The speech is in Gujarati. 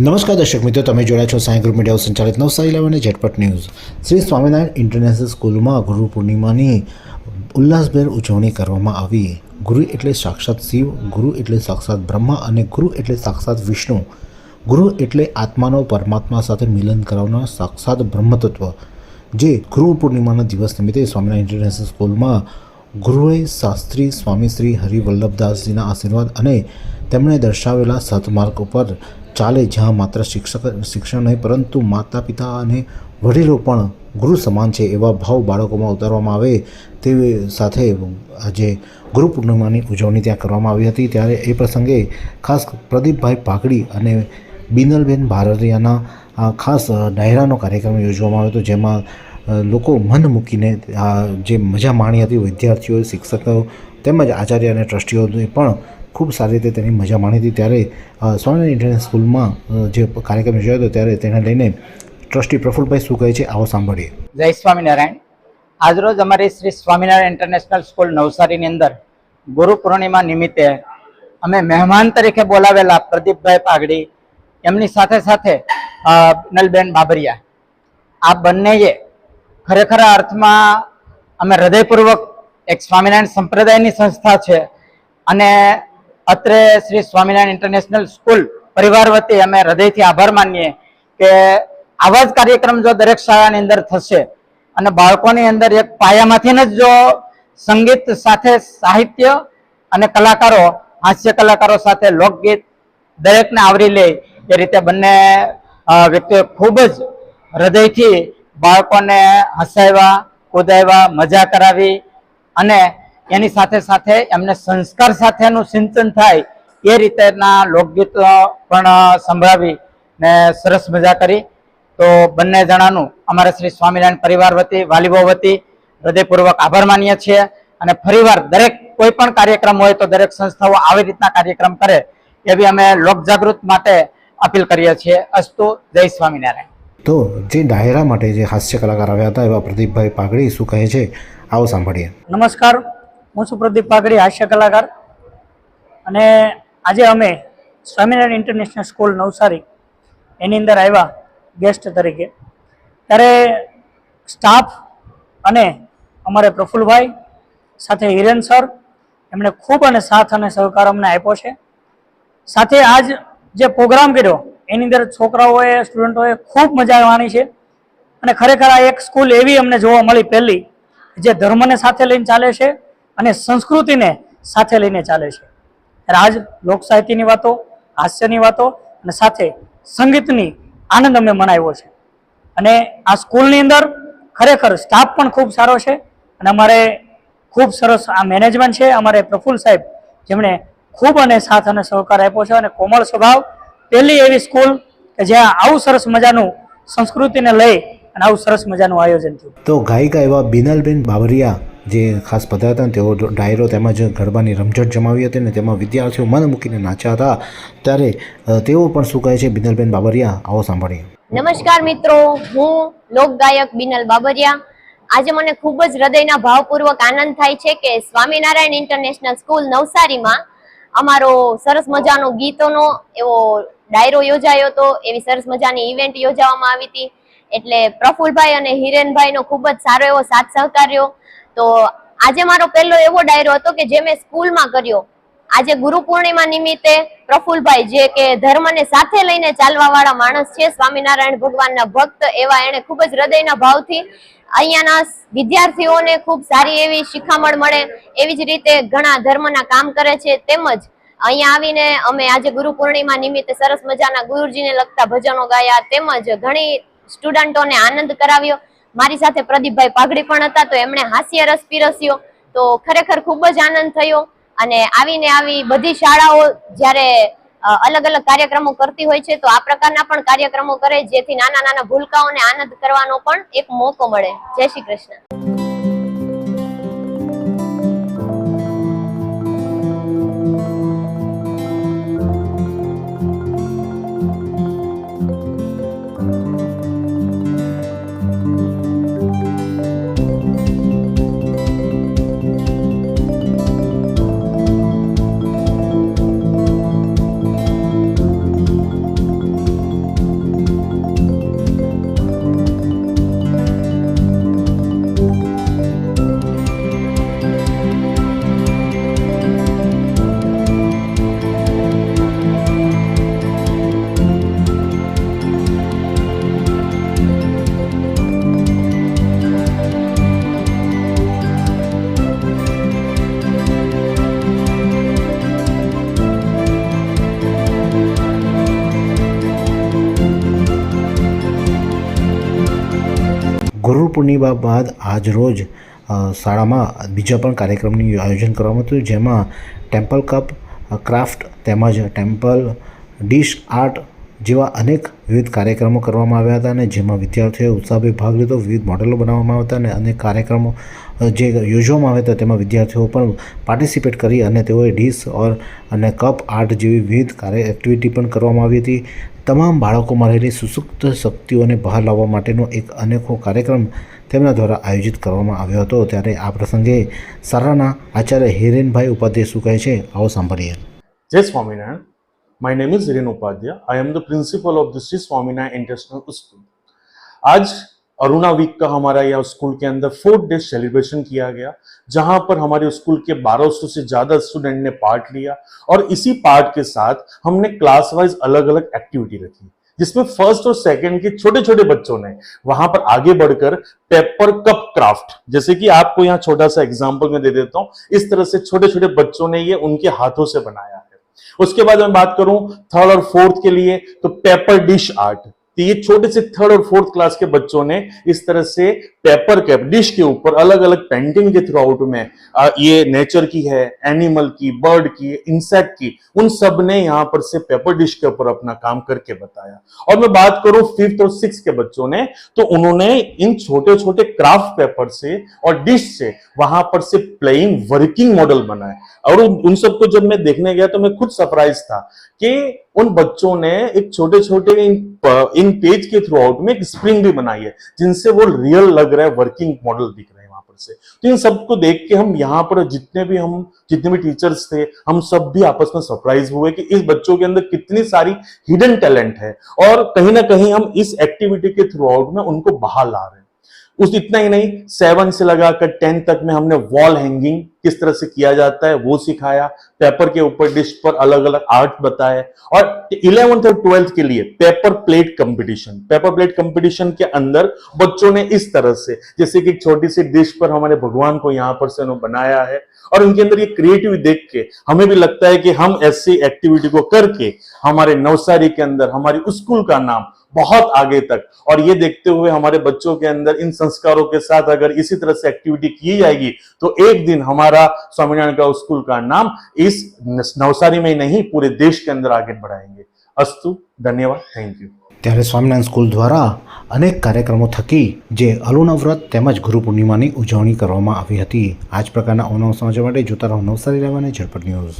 નમસ્કાર દર્શક મિત્રો, તમે જોડાયા છો સાંઈ ગ્રુપ મીડિયા સંચાલિત નવસારી લાઈવ અને ઝટપટ ન્યૂઝ. શ્રી સ્વામિનારાયણ ઇન્ટરનેશનલ સ્કૂલમાં ગુરુ પૂર્ણિમાની ઉલ્લાસભેર ઉજવણી કરવામાં આવી. ગુરુ એટલે સાક્ષાત શિવ, ગુરુ એટલે સાક્ષાત બ્રહ્મા અને ગુરુ એટલે સાક્ષાત વિષ્ણુ. ગુરુ એટલે આત્માનો પરમાત્મા સાથે મિલન કરાવનાર સાક્ષાત બ્રહ્મતત્વ. જે ગુરુ પૂર્ણિમાના દિવસ નિમિત્તે સ્વામિનારાયણ ઇન્ટરનેશનલ સ્કૂલમાં ગુરુએ શાસ્ત્રી સ્વામી શ્રી હરિવલ્લભદાસજીના આશીર્વાદ અને તેમણે દર્શાવેલા સતમાર્ગ ઉપર ચાલે જ્યાં માત્ર શિક્ષક શિક્ષણ નહીં, પરંતુ માતા પિતા અને વડીલો પણ ગુરુ સમાન છે એવા ભાવ બાળકોમાં ઉતારવામાં આવે તે સાથે આજે ગુરુ પૂર્ણિમાની ઉજવણી ત્યાં કરવામાં આવી હતી. ત્યારે એ પ્રસંગે ખાસ પ્રદીપભાઈ પાકડી અને બિનલબેન ભારતીયાના ખાસ ડાયરાનો કાર્યક્રમ યોજવામાં આવ્યો હતો, જેમાં લોકો મન મૂકીને જે મજા માણી હતી વિદ્યાર્થીઓ, શિક્ષકો તેમજ આચાર્ય અને ટ્રસ્ટીઓએ પણ ખૂબ સારી રીતે તેની મજા માણી હતી. ત્યારે સ્વામિનારાયણ ઇન્ટરનેશનલ સ્કૂલમાં જે કાર્યક્રમ યોજાયો હતો, ત્યારે તેને લઈને ટ્રસ્ટી પ્રફુલભાઈ શું કહે છે, આવો સાંભળીએ. જય સ્વામિનારાયણ. આજરોજ અમારી શ્રી સ્વામિનારાયણ ઇન્ટરનેશનલ સ્કૂલ નવસારીની અંદર ગુરુ પૂર્ણિમા નિમિત્તે અમે મહેમાન તરીકે બોલાવેલા પ્રદીપભાઈ પાઘડી, એમની સાથે સાથે નલબેન બાબરિયા. આ બંનેએ ખરેખર અર્થમાં અમે હૃદયપૂર્વક એક સ્વામિનારાયણ સંપ્રદાયની સંસ્થા છે અને અત્રે શ્રી સ્વામિનારાયણ ઇન્ટરનેશનલ સ્કૂલ પરિવાર વતી અમે હૃદયથી આભાર માનીએ કે આવા જ કાર્યક્રમ જો દરેક શાળાની અંદર થશે અને બાળકોની અંદર એક પાયામાંથી જ જો સંગીત સાથે સાહિત્ય અને કલાકારો હાસ્ય કલાકારો સાથે લોકગીત દરેકને આવરી લે એ રીતે બંને અ, વ્યક્તિઓ ખૂબ જ હૃદયથી બાળકોને હસાવ્યા, કુદાવ્યા, મજા કરાવી અને એની સાથે સાથે એમને સંસ્કાર સાથેનું સિંચન થાય એ રીતેના લોકગીતો પણ સંભળાવી ને સરસ મજા કરી. તો બંને જણાનું અમારા શ્રી સ્વામિનારાયણ પરિવાર વતી, વાલીબો વતી હૃદયપૂર્વક આભાર માનીએ છીએ અને ફરીવાર દરેક કોઈ પણ કાર્યક્રમ હોય તો દરેક સંસ્થાઓ આવી રીતના કાર્યક્રમ કરે એવી અમે લોક જાગૃત માટે અપીલ કરીએ છીએ. અસ્તુ, જય સ્વામિનારાયણ. તો જે ડાયરા માટે જે હાસ્ય કલાકાર આવ્યા હતા એવા પ્રદીપભાઈ પાઘડી શું કહે છે? આવો સાંભળીએ. નમસ્કાર. હું છું પ્રદીપ પાઘડી, હાસ્ય કલાકાર. અને આજે અમે સ્વામિનારાયણ ઇન્ટરનેશનલ સ્કૂલ નવસારી એની અંદર આવ્યા ગેસ્ટ તરીકે. ત્યારે સ્ટાફ અને અમારે પ્રફુલભાઈ સાથે હિરેન સર, એમણે ખૂબ અને સાથ અને સહકાર અમને આપ્યો છે. સાથે આજ જે પ્રોગ્રામ કર્યો એની અંદર છોકરાઓએ સ્ટુડન્ટોએ ખૂબ મજા આવવાની છે. અને ખરેખર આ એક સ્કૂલ એવી અમને જોવા મળી પહેલી, જે ધર્મને સાથે લઈને ચાલે છે અને સંસ્કૃતિને સાથે લઈને ચાલે છે. રાજ લોક સાહિત્યની વાતો, હાસ્યની વાતો અને સાથે સંગીતની આનંદ અમે મનાવ્યો છે. અને આ સ્કૂલની અંદર ખરેખર સ્ટાફ પણ ખૂબ સારો છે અને અમારે ખૂબ સરસ આ મેનેજમેન્ટ છે. અમારે પ્રફુલ સાહેબ જેમણે ખૂબ અને સાથ અને સહકાર આપ્યો છે અને કોમળ સ્વભાવ પહેલી એવી સ્કૂલ કે જ્યાં આવું સરસ મજાનું સંસ્કૃતિને લઈ અને આવું સરસ મજાનું આયોજન થયું. તો ગાયિકા એવા બિનલબેન બાબરિયા જે ખાસ પધાર્યા હતા તેઓ ડાયરો તેમજ ગરબાની રમઝટ જમાવી હતી ને તેમાં વિદ્યાર્થીઓ મન મૂકીને નાચ્યા હતા. ત્યારે તેઓ પણ શું કહે છે? બિનલબેન બાબરિયા આવો સાંભળીએ. નમસ્કાર મિત્રો હું લોકગાયક બિનલ બાબરિયા આજે મને ખૂબ જ હૃદયના ભાવપૂર્વક આનંદ થાય છે કે સ્વામિનારાયણ ઇન્ટરનેશનલ સ્કૂલ નવસારીમાં અમારો સરસ મજાનો ગીતોનો એવો ડાયરો યોજાયો હતો એવી સરસ મજાની ઇવેન્ટ યોજવામાં આવી હતી. એટલે પ્રફુલભાઈ અને હિરેનભાઈનો ખૂબ જ સારો એવો સાથ સહકાર તો આજે મારો પહેલો એવો ડાયરો હતો કે જે મેં સ્કૂલમાં કર્યો. આજે ગુરુ પૂર્ણિમા નિમિત્તે પ્રફુલભાઈ જે કે ધર્મને સાથે લઈને ચાલવા વાળા માણસ છે, સ્વામિનારાયણ ભગવાનના ભક્ત એવા એને ખૂબ જ હૃદયના ભાવથી અહીંયાના વિદ્યાર્થીઓને ખૂબ સારી એવી શિખામણ મળે એવી જ રીતે ઘણા ધર્મના કામ કરે છે. તેમજ અહીંયા આવીને અમે આજે ગુરુ પૂર્ણિમા નિમિત્તે સરસ મજાના ગુરુજીને લગતા ભજનો ગાયા તેમજ ઘણી સ્ટુડન્ટોને આનંદ કરાવ્યો. મારી સાથે પ્રદીપભાઈ પાઘડી પણ હતા તો એમણે હાસ્ય રસ પીરસ્યો. તો ખરેખર ખૂબ જ આનંદ થયો અને આવીને આવી બધી શાળાઓ જ્યારે અલગ અલગ કાર્યક્રમો કરતી હોય છે, તો આ પ્રકારના પણ કાર્યક્રમો કરે જેથી નાના નાના ભૂલકાઓને આનંદ કરવાનો પણ એક મોકો મળે. જય શ્રી કૃષ્ણ. ગુરુ પૂર્ણિમા બાદ આજ રોજ શાળામાં બીજા પણ કાર્યક્રમનું આયોજન કરવામાં હતું, જેમાં ટેમ્પલ કપ, ક્રાફ્ટ તેમજ ટેમ્પલ ડિશ આર્ટ જેવા અનેક વિવિધ કાર્યક્રમો કરવામાં આવ્યા હતા અને જેમાં વિદ્યાર્થીઓએ ઉત્સાહભેર ભાગ લીધો. વિવિધ મોડેલો બનાવવામાં આવ્યા હતા અને અનેક કાર્યક્રમો જે યોજવામાં આવે તો તેમાં વિદ્યાર્થીઓ પણ પાર્ટિસિપેટ કરી અને તેઓએ ડીશ ઓર અને કપ, આર્ટ જેવી વિવિધ કાર્ય એક્ટિવિટી પણ કરવામાં આવી હતી. તમામ બાળકોમાં રહેલી સુસુપ્ત શક્તિઓને બહાર લાવવા માટેનો એક અનેકો કાર્યક્રમ તેમના દ્વારા આયોજિત કરવામાં આવ્યો હતો. ત્યારે આ પ્રસંગે સારાના આચાર્ય હિરેનભાઈ ઉપાધ્યાય શું કહે છે, આવો સાંભળીએ. Jai Swaminarayan. My name is Hiren Upadhyay I am the principal of the Shri Swaminarayan international school आज अरुणा वीक का हमारा यह स्कूल के अंदर फोर्थ डे सेलिब्रेशन किया गया, जहाँ पर हमारे स्कूल के 1200 से ज़्यादा स्टूडेंट ने पार्ट लिया और इसी पार्ट के साथ हमने क्लास वाइज अलग अलग एक्टिविटी रखी, जिसमें फ़र्स्ट और सेकंड के छोटे छोटे बच्चों ने वहाँ पर आगे बढ़कर पेपर कप क्राफ्ट जैसे कि आपको यहाँ छोटा सा एग्ज़ाम्पल मैं दे देता हूँ, इस तरह से छोटे छोटे बच्चों ने ये उनके हाथों से बनाया है। उसके बाद मैं बात करूँ थर्ड और फोर्थ के लिए तो पेपर डिश आर्ट तो ये छोटे से थर्ड और फोर्थ क्लास के बच्चों ने इस तरह से पेपर कैप डिश के ऊपर अलग अलग पेंटिंग के थ्रू आउट में आ, ये नेचर की है एनिमल की बर्ड की इंसेक्ट की उन सबने यहाँ पर से पेपर डिश के ऊपर अपना काम करके बताया। और मैं बात करूँ फिफ्थ और सिक्स के बच्चों ने तो उन्होंने इन छोटे छोटे क्राफ्ट पेपर से और डिश से वहाँ पर से प्लेइंग वर्किंग मॉडल बनाए और उन सबको जब मैं देखने गया तो मैं खुद सरप्राइज़ था कि उन बच्चों ने एक छोटे छोटे इन, पेज के थ्रू आउट में एक स्प्रिंग भी बनाई है जिनसे वो रियल लग रहा है वर्किंग मॉडल दिख रहे हैं वहाँ पर से। तो इन सबको देख के हम यहाँ पर जितने भी हम जितने भी टीचर्स थे हम सब भी आपस में सरप्राइज़ हुए कि इस बच्चों के अंदर कितनी सारी हिडन टैलेंट है। और कहीं ना कहीं हम इस एक्टिविटी के थ्रू आउट में उनको बाहर ला रहे हैं। उस इतना ही नहीं सेवन से लगाकर टेंथ तक में हमने वॉल हैंगिंग किस तरह से किया जाता है, वो सिखाया। पेपर के ऊपर डिश पर अलग अलग आर्ट बताए। और इलेवेंथ और ट्वेल्थ के लिए paper plate competition paper plate competition के अंदर बच्चों ने इस तरह से, जैसे कि छोटी सी डिश पर हमारे भगवान को यहाँ पर से बनाया है, और उनके अंदर ये क्रिएटिव देख के हमें भी लगता है कि हम ऐसी एक्टिविटी को करके हमारे नवसारी के अंदर, हमारी स्कूल का नाम बहुत आगे तक और ये देखते हुए हमारे बच्चों के अंदर इन संस्कारों के साथ अगर इसी तरह से एक्टिविटी की जाएगी तो एक दिन हमारा स्वामीनारायण का स्कूल का नाम इस नवसारी में ही नहीं पूरे देश के अंदर आगे बढ़ाएंगे अस्तु धन्यवाद थैंक यू ત્યારે સ્વામિનારાયણ સ્કૂલ દ્વારા અનેક કાર્યક્રમો થકી જે અલુણા વ્રત તેમજ ગુરુ પૂર્ણિમાની ઉજવણી કરવામાં આવી હતી આ જ પ્રકારના અવનવા સમાચાર માટે જોતા રહો નવસારી રહેવાની ઝડપટ ન્યૂઝ